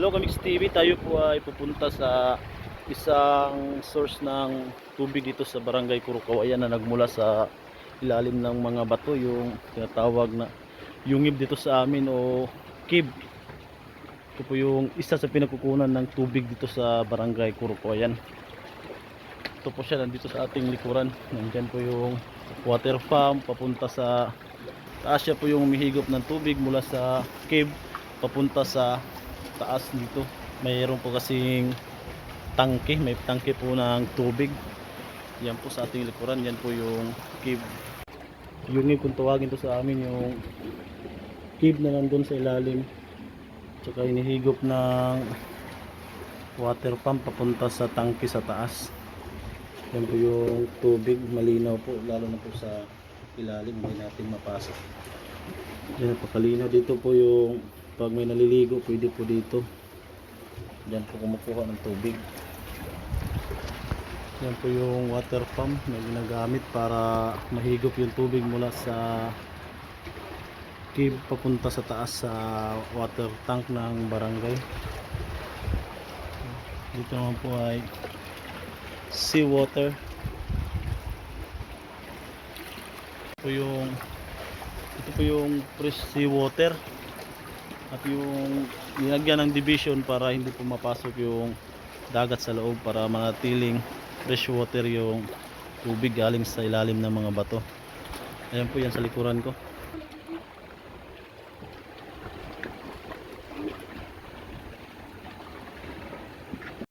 Hello Kamix TV, tayo po ay pupunta sa isang source ng tubig dito sa Barangay Kurukawayan na nagmula sa ilalim ng mga bato, yung tinatawag na yungib dito sa amin o kib. Ito po yung isa sa pinagkukunan ng tubig dito sa Barangay Kurukawayan. Ito po siya nandito sa ating likuran. Nandyan po yung water pump papunta sa taas siya po yung humihigop ng tubig mula sa cave papunta sa taas dito. Mayroon po kasing tangke. May tangke po ng tubig. Yan po sa ating likuran. Yan po yung cave. Yung kung tawagin to sa amin yung cave na nandun sa ilalim. Tsaka inihigop ng water pump papunta sa tangke sa taas. Yan po yung tubig. Malinaw po lalo na po sa ilalim. Hindi natin mapasok. Yan pakalinaw dito po yung pag may naliligo pwede po dito. Yan po kumukuha ng tubig. Yan po yung water pump na ginagamit para mahigop yung tubig mula sa cave papunta sa taas sa water tank ng barangay. Dito naman po ay seawater. Ito po yung ito po yung fresh seawater at yung nilagyan ng division para hindi po mapasok yung dagat sa loob para manatiling fresh water yung tubig galing sa ilalim ng mga bato. Ayan po yan sa likuran ko